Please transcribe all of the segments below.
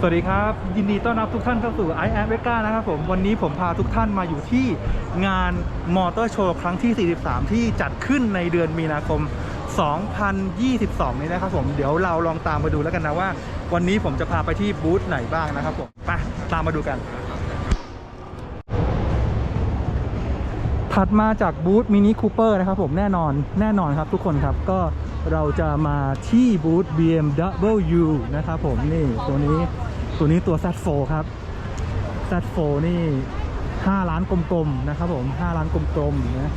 สวัสดีครับ ยินดีต้อนรับทุกท่านเข้าสู่ i อ m เอกานะครับผม วันนี้ผมพาทุกท่านมาอยู่ที่งานมอเตอร์โชว์ครั้งที่ 43 ที่จัดขึ้นในเดือนมีนาคม 2022 นี้นะครับผม เดี๋ยวเราลองตามมาดูแล้วกันนะว่า วันนี้ผมจะพาไปที่บูธไหนบ้างนะครับผมไปตามมาดูกัน ถัดมาจากบูธมินิคูเปอร์นะครับผมแน่นอนแน่นอนครับทุกคนครับก็เราจะมาที่บูธ BMW นะครับผมนี่ตัวนี้ตัวนี้ตัว Z4 ครับ Z4 นี่ 5 ล้านกลมๆนะครับผม 5 ล้านกลมๆนะ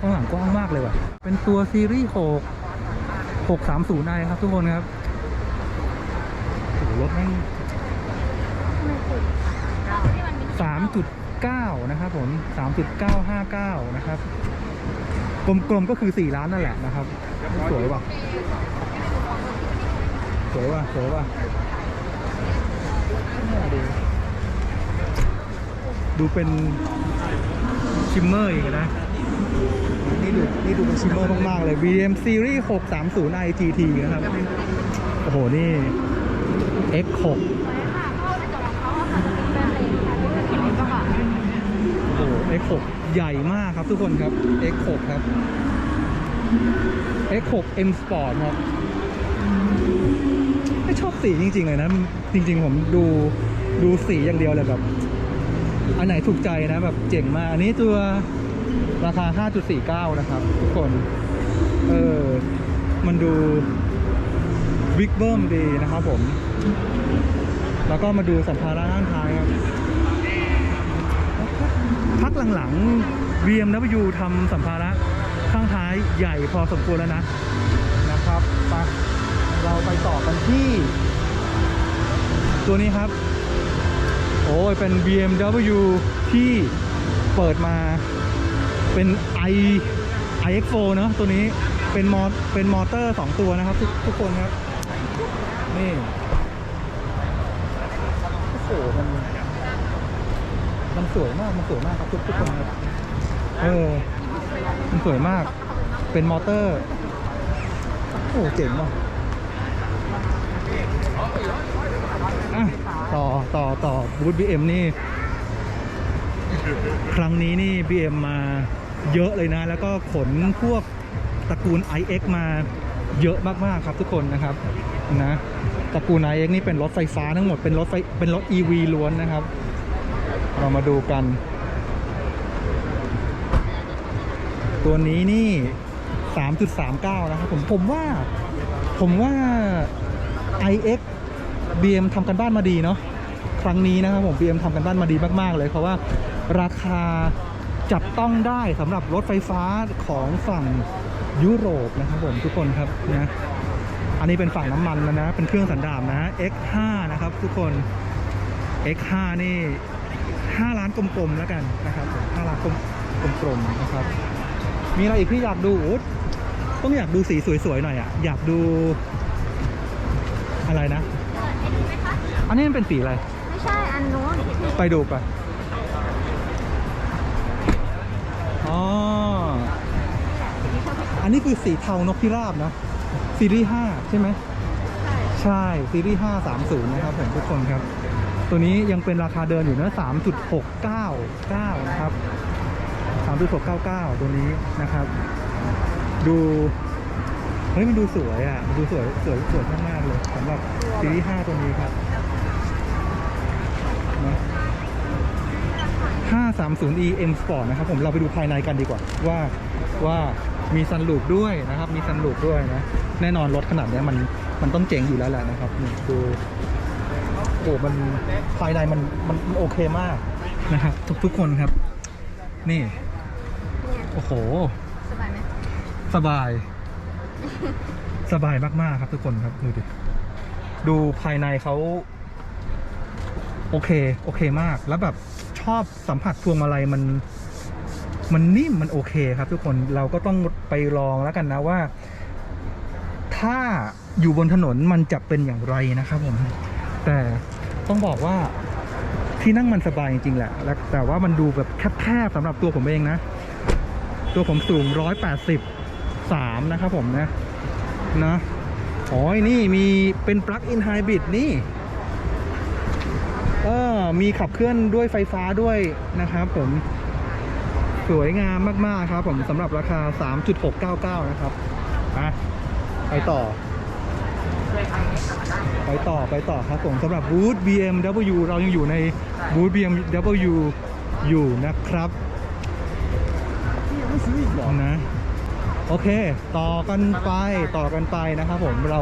ข้างหลังกว้างมากเลยว่ะ เป็นตัวซีรีส์ 6 630i ครับทุกคนครับโอ้รถแม่ง3.9 นะครับผม 3.959 นะครับ กลมๆก็คือ 4 ล้านนั่นแหละนะครับ สวยว่ะ สวยว่ะ สวยว่ะน่าดูดูเป็นชิมเมอร์อีกนะนี่ดูนี่ดูเป็นชิมเมอร์มาก ๆ เลย BM Series 630 IGT นะครับ โอ้โห นี่ X6 โอ้โห X6 ใหญ่มากครับทุกคนครับ X6 ครับ X6 M Sport ครับไม่ชอบสีจริง ๆ เลยนะ จริง ๆ ผมดูดูสีอย่างเดียวเลยแบบ อันไหนถูกใจนะแบบเจ๋งมาก อันนี้ตัวราคา 5.49 นะครับ ทุกคน เออ มันดูบิ๊กเบิ้มดีนะครับผม แล้วก็มาดูสัมภาระด้านท้ายครับ พักหลังๆ BMW ทำสัมภาระข้างท้ายใหญ่พอสมควรแล้วนะ นะครับไปเราไปต่อกันที่ ตัวนี้ครับ โอ้ยเป็น BMW ที่เปิดมาเป็น i iX4 เนอะตัวนี้เป็นมอเป็นมอเตอร์ 2 ตัวนะครับ ทุกทุกคนครับ นี่ โอ้โหมัน มันสวยมาก มันสวยมากครับทุกทุกคนครับเออ มันสวยมาก เป็นมอเตอร์ โอ้เจ๋งว่ะอะต่อต่อต่อบูธบีเอ็มนี่ ครั้งนี้นี่ BM มาเยอะเลยนะ แล้วก็ขนพวกตระกูล iX มาเยอะมาก ๆ ครับทุกคนนะครับนะตระกูล iX นี่เป็นรถไฟฟ้าทั้งหมดเป็นรถไฟเป็นรถ EV ล้วนนะครับ เรามาดูกัน ตัวนี้นี่ 3.39 นะครับผมผมว่า ผมว่า iX BM ทำกันบ้านมาดีเนาะครั้งนี้นะครับผม BM ทำกันบ้านมาดีมากๆเลย เพราะว่าราคาจับต้องได้สำหรับรถไฟฟ้าของฝั่งยุโรปนะครับผมทุกคนครับนะอันนี้เป็นฝั่งน้ำมันแล้วนะ เป็นเครื่องสันดาปนะ X5 นะครับทุกคน X5 นี่ 5ล้านกลมๆแล้วกันนะครับผม5ล้านกลมกลมๆนะครับ มีอะไรอีกที่อยากดูต้องอยากดูสีสวยๆหน่อยอะอยากดู อะไรนะอันนี้มันเป็นสีอะไรไม่ใช่อันนู้นไปดูไปอ๋ออันนี้คือสีเทานกพิราบนะ ซีรีส์5ใช่ไหมใช่ ซีรีส์530 นะครับผมทุกคนครับ ตัวนี้ยังเป็นราคาเดินอยู่นะ 3.699 นะครับ 3.699 ตัวนี้นะครับ ดู เฮ้ย มันดูสวยอะ มันดูสวย สวย สวยมากๆเลยสำหรับซีรีส์5ตัวนี้ครับนะ 530e M Sport นะครับ ผมเราไปดูภายในกันดีกว่า ว่าว่ามีซันลูปด้วยนะครับ มีซันลูปด้วยนะ แน่นอนรถขนาดนี้มันมันต้องเจ๋งอยู่แล้วแหละนะครับนี่ดู โอ้มันภายในมันมันมันโอเคมากนะครับ ทุกทุกคนครับ นี่ โอ้โห สบายไหมสบาย สบายมากๆครับทุกคนครับดูดิดูภายในเขาโอเค โอเคมากแล้วแบบชอบสัมผัสพวงมาลัยมันมันนิ่มมันโอเคครับ ทุกคนเราก็ต้องไปลองแล้วกันนะว่า ถ้าอยู่บนถนนมันจะเป็นอย่างไรนะครับผมแต่ ต้องบอกว่าที่นั่งมันสบายจริงๆแหละ แต่ว่ามันดูแบบแคบๆสำหรับตัวผมเองนะ ตัวผมสูง 183 นะครับผมนะนะอ๋อนี่มีเป็นปลั๊กอินไฮบริดนี่ เออ มีขับเคลื่อนด้วยไฟฟ้าด้วยนะครับผม สวยงามมากๆครับผมสำหรับราคา 3.699 นะครับ ไปต่อ ไปต่อไปต่อครับผมสำหรับบูธ BMW เรายังอยู่ในบูธ BMW อยู่นะครับนะโอเค ต่อกันไปต่อกันไปนะครับผมเรา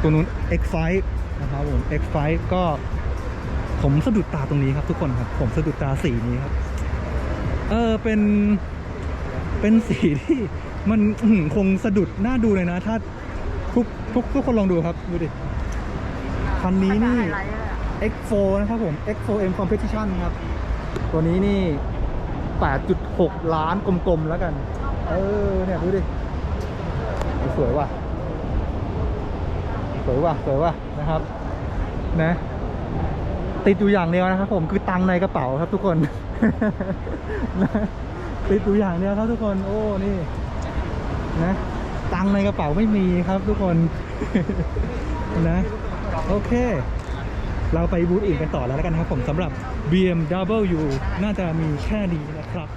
ตัวนู้น X5 นะครับผม X5 ก็ผมสะดุดตาตรงนี้ครับทุกคนครับ ผมสะดุดตาสีนี้ครับ เออเป็นเป็นสีที่มันคงสะดุดน่าดูเลยนะ ถ้า ทุกทุกทุกคนลองดูครับ ดูดิ คันนี้นี่อะไรเลยอะ X4 นะครับผม X4M Competition ครับ ตัวนี้นี่ 8.6 ล้านกลมๆแล้วกัน เออ เนี่ย ดูดิ สวยว่ะ สวยว่ะ สวยว่ะ นะครับ นะ ติดอยู่อย่างเดียวนะครับผมคือตังค์ในกระเป๋าครับทุกคนนะติดอยู่อย่างเดียวครับทุกคน โอ้ นี่ นะตั งค์ในกระเป๋าไม่มีครับทุกคน นะ โอเค เราไปบูธอื่นกันต่อแล้วกันครับผมสำหรับ BMW น่าจะมีแค่นี้นะครับ